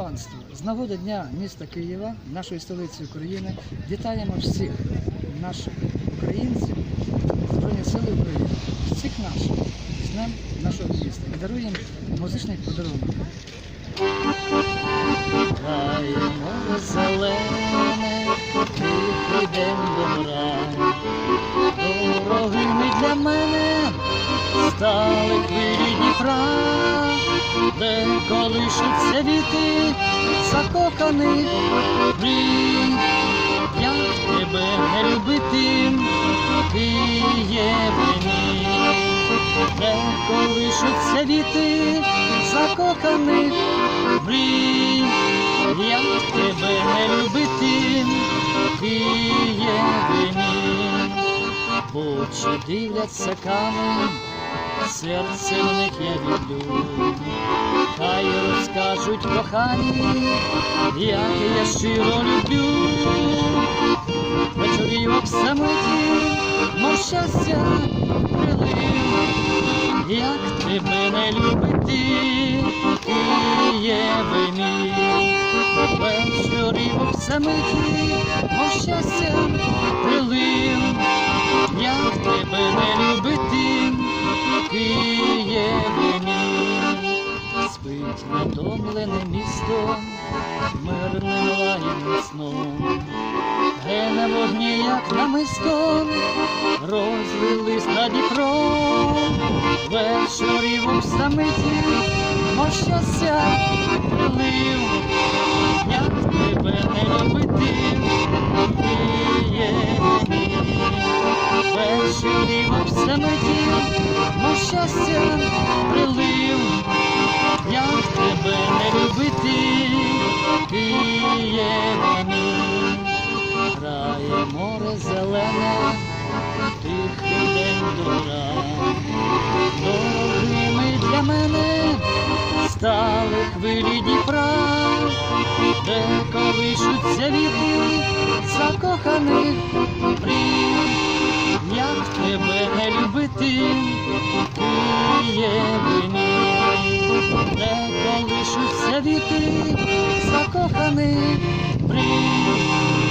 панство! З нагоди Дня міста Києва, нашої столиці України, вітаємо всіх наших українців, Збройні Сили України, всіх наших з Днем нашого міста і даруємо музичний подарунок. Граємо зелене, тихий день добра. Дорогими для мене стали хвилі Дніпра, де колишуться віти закоханих мрій. Як тебе не любити, Києве мій, де колишуться віти закоханих мрій. Як тебе не любити, Києве мій, в очі дивляться камінь, серце в них я люблю, хай розкажуть кохані, як я щиро люблю, вечорівок самоті, мов щастя прилив, як тебе не любити, Києве мій, вечорівок самоті, мов щастя прилив, лагідним сном, гене вогні, як намисто, розлились на Дніпро, вечорів в самиті, мов щастя прилив, як тебе не любити. Вечорів в самоті, мов щастя прилив, Зелене, тихий день добра, дорогими для мене стали хвилі Дніпра, де колишуться віти закоханих мрій. Як тебе не любити, Києве мій, де колишуться віти закоханих мрій.